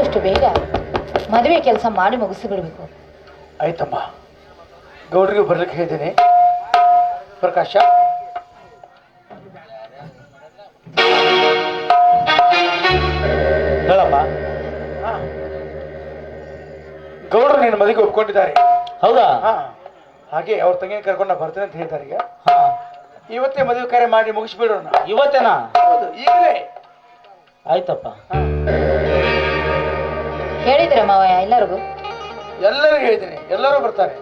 ಆದಷ್ಟು ಬೇಗ ಮದುವೆ ಕೆಲಸ ಮಾಡಿ ಮುಗಿಸಿಬಿಡ್ಬೇಕು ಆಯ್ತಮ್ಮ. ಗೌಡ್ರಿಗೂ ಬರ್ಲಿಕ್ಕೆ ಹೇಳಿದ್ದೀನಿ. ಪ್ರಕಾಶ. ಹೇಳಮ್ಮ ಹಾ. ಗೌಡ್ರು ನಿನ್ನ ಮದುವೆಗೆ ಒಪ್ಕೊಂಡಿದ್ದಾರೆ. ಹೌದಾ? ಹಾ. ಹಾಗೆ ಅವ್ರ ತಂಗಿನ ಕರ್ಕೊಂಡು ನಾ ಬರ್ತೇನೆ ಅಂತ ಹೇಳ್ತಾರೆ ಈಗ. ಹಾ. ಇವತ್ತೇ ಮದುವೆ ಕಾರ್ಯ ಮಾಡಿ ಮುಗಿಸ್ಬಿಡೋಣ. ಇವತ್ತೇನಾ? ಹೌದು ಈಗಲೇ. ಆಯ್ತಪ್ಪ. ಹಾ. ಹೇಳಿದ್ರ ಮಾವಯ್ಯ ಎಲ್ಲರಿಗೂ? ಎಲ್ಲರಿಗೂ ಹೇಳಿದ್ದೀನಿ ಎಲ್ಲರೂ ಬರ್ತಾರೆ.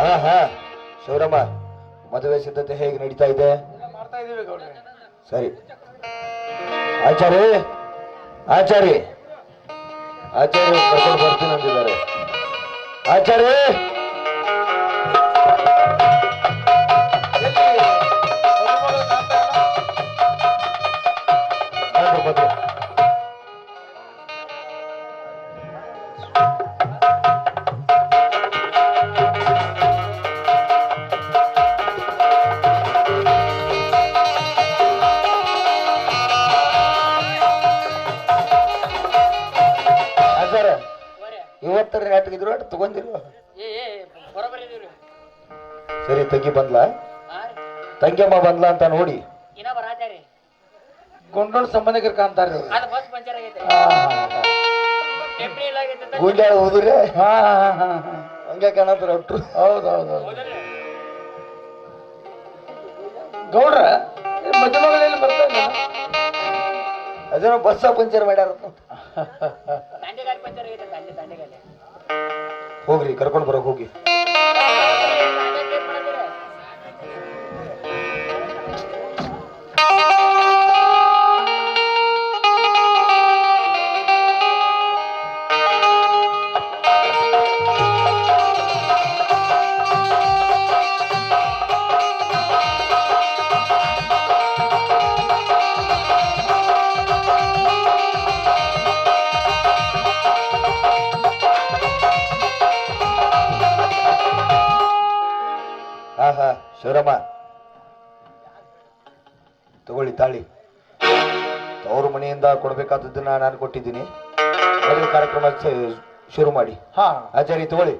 ಹಾ ಹಾ. ಸೌರಮ್ಮ ಮದುವೆ ಸಿದ್ಧತೆ ಹೇಗೆ ನಡೀತಾ ಇದೆ? ಮಾಡ್ತಾ ಇದೀವಿ ಗೌಡ್ರೆ. ಸರಿ. ಆಚಾರ್ಯ ಆಚಾರ್ಯ. ಆಚಾರ್ಯ ಕರ್ಕೊಂಡು ಬರ್ತೀನಿ ಅಂತಿದ್ದಾರೆ. ಆಚಾರ್ಯ! ಇವತ್ತರ ನಾಟಕಿದ್ರು ಅಟ್ ತಗೊಂಡಿರು. ಸರಿ ತಂಗಿ ಬಂದ್ಲ? ತಂಗಿಯಮ್ಮ ಬಂದ್ಲ ಅಂತ ನೋಡಿ. ಗುಂಡೋಳ ಸಂಬಂಧಿಕರು. ಹಾ, ಗುಂಡ್ಯಾಳ ಹೋದ್ರೆ? ಹಾ, ಹಾ, ಹಾ, ಹಾ. ಹಂಗೆ ಕಾಣತ್ತಾರ ಒಟ್ರು ಹೌದು ಹೌದು ಹೌದು. ಗೌಡ್ರ ಮದುಮಗಳಲ್ಲಿ ಬರ್ತಾ ಇಲ್ಲ ಅದೇನೋ ಬಸ್ಸ ಪಂಚರ್ ಮಾಡ್ಯಾರ ಹೋಗ್ರಿ ಕರ್ಕೊಂಡು ಬರೋಕ್ ಹೋಗಿ. ಹಾ ಶಿವರಮ್ಮ ತಗೊಳ್ಳಿ ತಾಳಿ. ತವರು ಮನೆಯಿಂದ ಕೊಡ್ಬೇಕಾದದ್ದನ್ನ ನಾನು ಕೊಟ್ಟಿದ್ದೀನಿ. ಮದುವೆ ಕಾರ್ಯಕ್ರಮ ಶುರು ಮಾಡಿ. ಹಾ. ಆಚಾರಿ ತಗೊಳ್ಳಿ.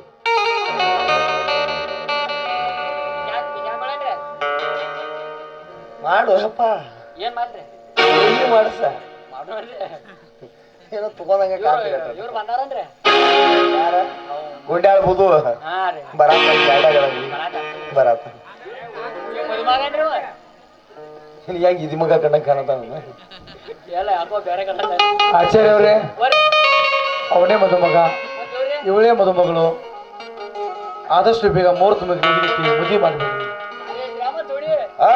ಮಾಡು ಅಪ್ಪ. ಏನ್ ಮಾಡ್ರಿ? ಮಾಡಸ? ಏನೋ ತಗೊಂಡಂಗೆ. ಇವ್ರು ಬಂದಾರನ್ರಿ? ಯಾರ ಗುಂಡ್ಯಾಳ ಬುದು ಹಾ ರೀ ಬರಾತ ಬರಾತ ಇದಿ ಮಗ ಕಣ್ಣಂಗ್ ಕಾಣತಾನ ಆಚಾರ್ಯ ಅವರೇ ಅವನೇ ಮದುಮಗ ಇವಳೇ ಮದುಮಗಳು. ಆದಷ್ಟು ಬೇಗ ಮೂರ್ತ ಮುಗಿದು ಮದುವೆ ಮಾಡಬೇಕು. ಆ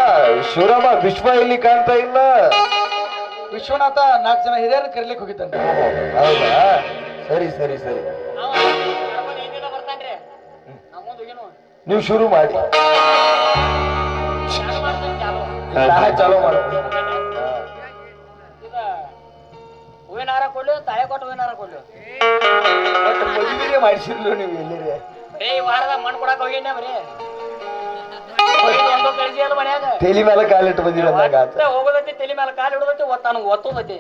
ಶಿವರಾಮ ವಿಶ್ವ ಇಲ್ಲಿ ಕಾಣ್ತಾ ಇಲ್ಲ. ವಿಶ್ವನಾಥ ನಾಲ್ಕು ಜನ ಹಿರಿಯರು ಕರೀಲಿಕ್ಕೆ ಹೋಗಿದ್ದಂತೆ ಹೌದಾ? ಸರಿ ಸರಿ ಸರಿ. ನೀವು ಶುರು ಮಾಡಿ. ಚಾಲು ನಾ ಚಾಲೂ ಈಗ ಹೂವಿನ ಹಾರ ಕೊಡ್ಲು ತಾಳೆ ಕೊಟ್ಟು ಹೂವಿನ ಹಾರ ಕೊಡ್ಲು. ಬಟ್ ಮದುವೆ ಮಾಡಿಸಿರ್ಲು ನೀವು ಎಲ್ಲಿರಿ ಏಯ್ ಈ ವಾರದಾಗ ಮಣ್ಣು ಕೊಡಕ್ ಹೋಗಿದ್ದೆ ಬರೀ. ತೇಲಿ ಮೇಲೆ ಕಾಲಿಟ್ಟು ಬಂದಿರ ಹೋಗೋದೈತಿ ತಲೆ ಮೇಲೆ ಕಾಲು ಹಿಡಿದೈತಿ ಒತ್ತ ನನಗೆ ಒತ್ತದೈತಿ.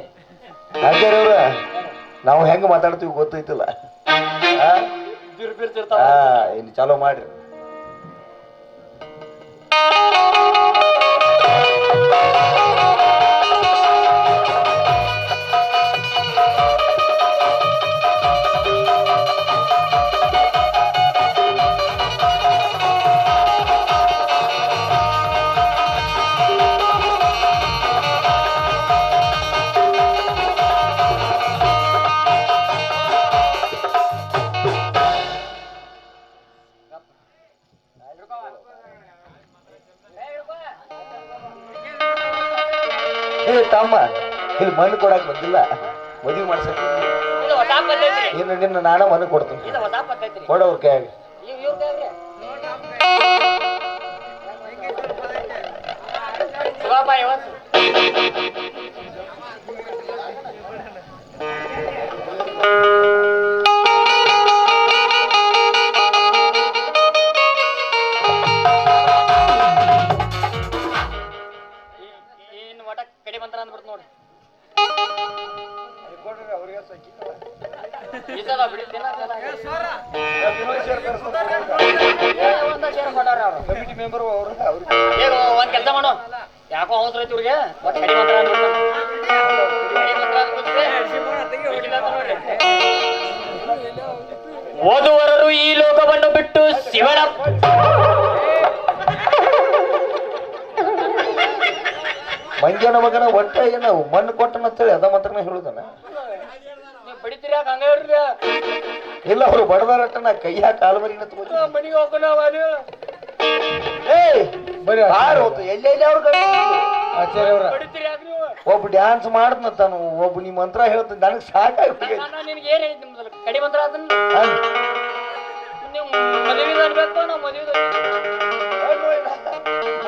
ನಾವು ಹೆಂಗ್ ಮಾತಾಡ್ತೀವಿ ಗೊತ್ತೈತಿಲ್ಲ? ಬಿರ್ ಬಿರ್ತಿರ್ತಾವ ಇನ್ನು ಚಾಲೂ ಮಾಡ್ರಿ. ಕೈಲಿ ಮಣ್ಣು ಕೊಡಕ್ ಬಂದಿಲ್ಲ. ಮದುವೆ ಮಾಡ್ಸಕ್ ನಿನ್ನ ನಾನ ಮಣ್ಣು ಕೊಡ್ತೀನಿ. ಕೊಡೋರ್ ಕೇಳಿ ಏನು ಒಟ್ಟ ಕಡಿ ಬಂತಾರ ಅಂದ್ಬಿಡ್ತು ನೋಡಿ. ಕೊಡ್ರಿ ಅವ್ರಿಗೆ ಕಮಿಟಿ ಮೆಂಬರ್ ಅವರು. ಒಂದ್ ಕೆಲಸ ಮಾಡು. ಯಾಕೋ ಅವಸರ ಐತಿ ಇವ್ರಿಗೆ? ಓದುವರರು ಈ ಲೋಕವನ್ನು ಬಿಟ್ಟು ಶಿವನ ಮಂಜನ ಮಗನ ಹೊಟ್ಟೆ ಏನ ಮಣ್ಣು ಕೊಟ್ಟನ ಅಂತೇಳಿ ಅದ ಮಾತ್ರನೇ ಹೇಳುದನ? ಇಲ್ಲ ಅವ್ರು ಬಡದಾರಟ್ಟ ನಾ ಕಾಲು ಮರಿನ ತಗೋತೀನಿ ಮನೆಗೆ ಹೋಗೋಣ ವಾಲಿ. ಏಯ್ ಬಾರ್ ಹೋತು ಎಲ್ಲೆಲ್ಲಿ ಅವ್ರು ಆಚಾರ್ಯ ಅವ್ರ. ಬಡಿತೀರಿ ಯಾಕೆ ನೀವು? ಒಬ್ಬ ಡ್ಯಾನ್ಸ್ ಮಾಡ್ತನ ತಾನು ಒಬ್ಬ ನಿಮ್ಮ ಮಂತ್ರ ಹೇಳ್ತಾನೆ ನನಗೆ ಸಾಕಾಗಿ ಹೋಗೈತಿ. ನಾನು ನಿನ್ಗೆ ಏನ್ ಹೇಳಿದ್ ಮೊದಲು? ಕಡಿ ಮಂತ್ರ ಅದನ್ನ. ನೀವು ಮದುವೆ ಅನ್ಬೇಕು ನಾವು ಮದುವೆ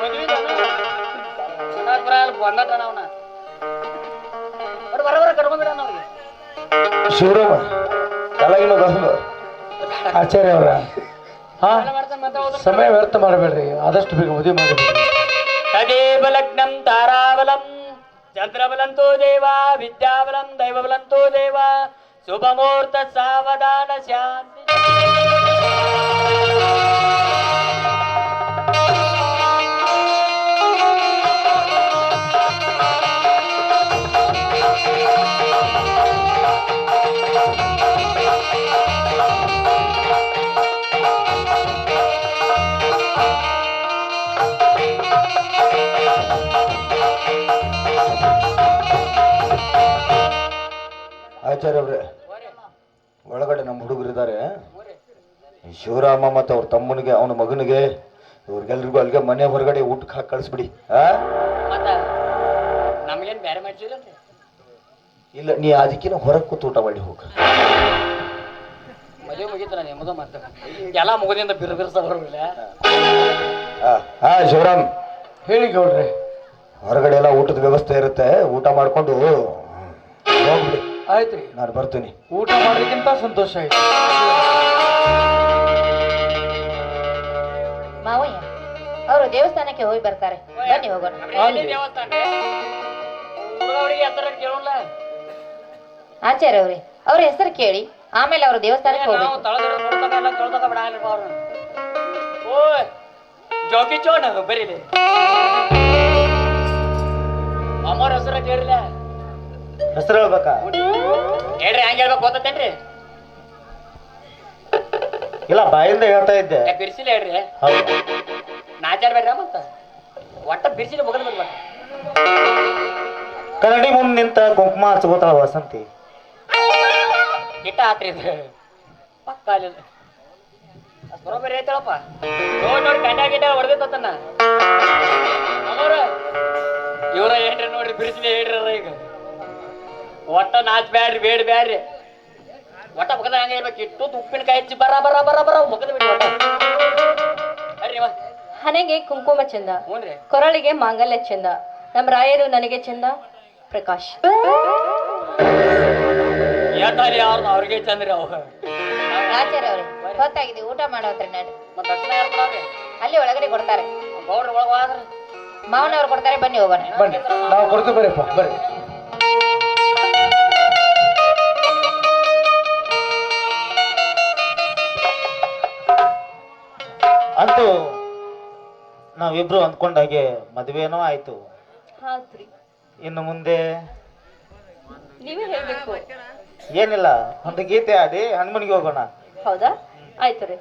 ಮದುವೆ ಬಂದಟ ಅವನ. ಬರ ಬರ ಬರ ಕರ್ಕೊಂಡ್ಬಿಡ ಅವ್ರಿಗೆ. ಶಿವರಾಮ. ತಲೆಗಿನ ಬಂದು ಆಚಾರ್ಯ ಅವ್ರ ಹಾ ಎಲ್ಲ ಮಾಡ್ತಾನೆ ಮತ್ತೆ ಹೋದ್ರೆ ಸಮಯ ವ್ಯರ್ಥ ಮಾಡಬೇಡ್ರಿ ಆದಷ್ಟು ಬೇಗ ಮದುವೆ ಮಾಡಬೇಡ್ರಿ ತದೇವ ಲಗ್ನಂ ತಾರಾಬಲಂ ಚಂದ್ರಬಲಂತೋ ದೇವ ವಿದ್ಯಾಬಲಂ ದೈವಬಲಂತೋ ದೇವ ಶುಭಮುಹೂರ್ತ ಸಾವಧಾನ ಶಾಂತಿ ಆಚಾರ್ಯ ಅವ್ರೆ ಒಳಗಡೆ ನಮ್ಮ ಹುಡುಗರು ಇದ್ದಾರೆ ಶಿವರಾಮ ಮತ್ತು ಅವ್ರ ತಮ್ಮನಿಗೆ ಅವನ ಮಗನಿಗೆ ಇವ್ರಿಗೆಲ್ರಿಗೂ ಅಲ್ಲಿಗೆ ಮನೆ ಹೊರಗಡೆ ಊಟಕ್ಕೆ ಹಾಕಿ ಕಳಿಸ್ಬಿಡಿ ನಮ್ಗೇನ್ ಮಾಡ್ಸಿರಂತೆ ಇಲ್ಲ ನೀ ಅದಕ್ಕಿನ ಹೊರಗೆ ಕೂತು ಊಟ ಮಾಡಿ ಹೋಗ. ಮದುವೆ ಮುಗೀತಲ್ಲ ನಿಮ್ಮದು ಮತ್ತೆ ಎಲ್ಲ ಮುಗದಿಂದ ಬಿರು ಬಿರ್ಸ ಬರೋದಿಲ್ಲ ಹಾ ಶಿವರಾಮ್. ಹೇಳಿ ಗೌಡ್ರೆ. ಹೊರಗಡೆ ಎಲ್ಲ ಊಟದ ವ್ಯವಸ್ಥೆ ಇರುತ್ತೆ. ಊಟ ಮಾಡ್ಕೊಂಡು ಹೋಗ್ಬಿಡಿ. ಆಯ್ತ್ರಿ ನಾನು ಬರ್ತೀನಿ. ಊಟ ಮಾಡೋದಕ್ಕಿಂತ ಸಂತೋಷ ಆಯ್ತು. ಮಾವಯ್ಯ ಅವರು ದೇವಸ್ಥಾನಕ್ಕೆ ಹೋಗಿ ಬರ್ತಾರೆ. ಬನ್ನಿ ಹೋಗೋಣ. ಆಚಾರ್ಯ ಅವರೇ ಅವ್ರ ಹೆಸರು ಕೇಳಿ. ಆಮೇಲೆ ಅವರು ದೇವಸ್ಥಾನಕ್ಕೆ ಹೋಗಿ ಹೋಗ್ಬೇಕು. ಜೋಗಿ ಚೋಣ ಬರೀಲಿ. ಅಮ್ಮವ್ರ ಹೆಸರ ಕೇಳಿಲ್ಲ. ಹೆಸರು ಹೇಳ್ಬೇಕಾ? ಹೇಳ್ರಿ ಹಂಗ ಹೇಳ್ಬೇಕು ಗೊತ್ತೇನ್ರಿ ಇಲ್ಲ ಬಾಯಿಂದ ಹೇಳ್ತಾ ಇದ್ದೆ. ಬಿರ್ಸಿಲ್ಲ ಹೇಳ್ರಿ. ಹೌದು. ನಾಚಾರ ಬೇಡ್ರ ಮತ್ತ? ಒಟ್ಟ ಬಿರ್ಸಿಲ್ಲ ಮುಗದ ಬರ್ಬೇಕ ಕನ್ನಡಿ ಮುಂದೆ ನಿಂತ ಕುಂಕುಮ ಹಚ್ಕೋತಾಳ ವಸಂತಿ. ಇಟ್ಟ ಆತ್ರಿ ಇದು. ಪಕ್ಕ ಅಲ್ಲಿ. ಬರೋಬ್ಬರಿ ಐತಳಪ್ಪ. ನೋಡಿ ನೋಡಿ ಕಂಡ ಗಿಡ ಹೊಡೆದಿತ್ತನ್ನ ಇವ್ರ ಹೇಳ್ರಿ ನೋಡ್ರಿ ಬಿರ್ಸಿಲಿ ಹೇಳ್ರಿ ಈಗ. ಒಟ್ಟ ನಾಚ್ ಬ್ಯಾಡ್ರಿ ಬೇಡ ಬ್ಯಾಡ್ರಿ. ಒಟ್ಟ ಮುಖದ ಹಂಗ ಇರ್ಬೇಕು ಇಟ್ಟು ಉಪ್ಪಿನಕಾಯಿ ಹಚ್ಚಿ ಬರ ಬರ ಬರ ಬರ ಮುಖದ ಬಿಡಿ ಒಟ್ಟ. ಅರ್ರಿ ವಾ. ಹಣೆಗೆ ಕುಂಕುಮ ಚಂದ ಹ್ಞೂನ್ರಿ ಕೊರಳಿಗೆ ಮಾಂಗಲ್ಯ ಚಂದ ನಮ್ಮ ರಾಯರು ನನಗೆ ಚಂದ ಪ್ರಕಾಶ್. ಅವ್ರನ್ನ ಅವ್ರಿಗೆ ಚಂದ್ರಿ ಅವ. ಆಚಾರ್ಯ ಅವರೇ ಹೊತ್ತಾಗಿದೆ ಊಟ ಮಾಡೋತ್ರ ನಡ್ರಿ ಮತ್ತೆ ದರ್ಶನ ಇರ್ತಾವ್ರಿ ಅಲ್ಲಿ ಒಳಗಡೆ ಕೊಡ್ತಾರೆ. ಗೌಡ್ರ ಒಳಗೆ ಹೋದ್ರಿ. ಮಾವನವ್ರು ಕೊಡ್ತಾರೆ ಬನ್ನಿ ಹೋಗೋಣ. ಬನ್ನಿ. ನಾವು ಕೊಡ್ತೀವಿ ಬರೀಪ್ಪ ಬರ್ರಿ ಅಂತೂ ನಾವಿಬ್ರು ಅಂದ್ಕೊಂಡ ಹಾಗೆ ಮದುವೆನೂ ಆಯ್ತು. ಹೌದ್ರಿ ಇನ್ನು ಮುಂದೆ ನೀವೇ ಹೇಳ್ಬೇಕು. ಏನಿಲ್ಲ ಒಂದು ಗೀತೆ ಆಡಿ ಹನುಮನಿಗೆ ಹೋಗೋಣ. ಹೌದಾ? ಆಯ್ತು ರೀ.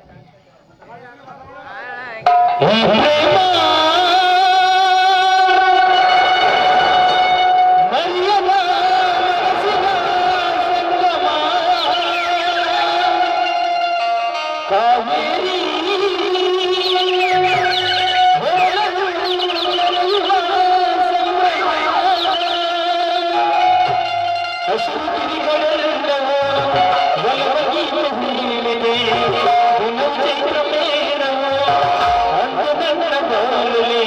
అంతదండ పోలి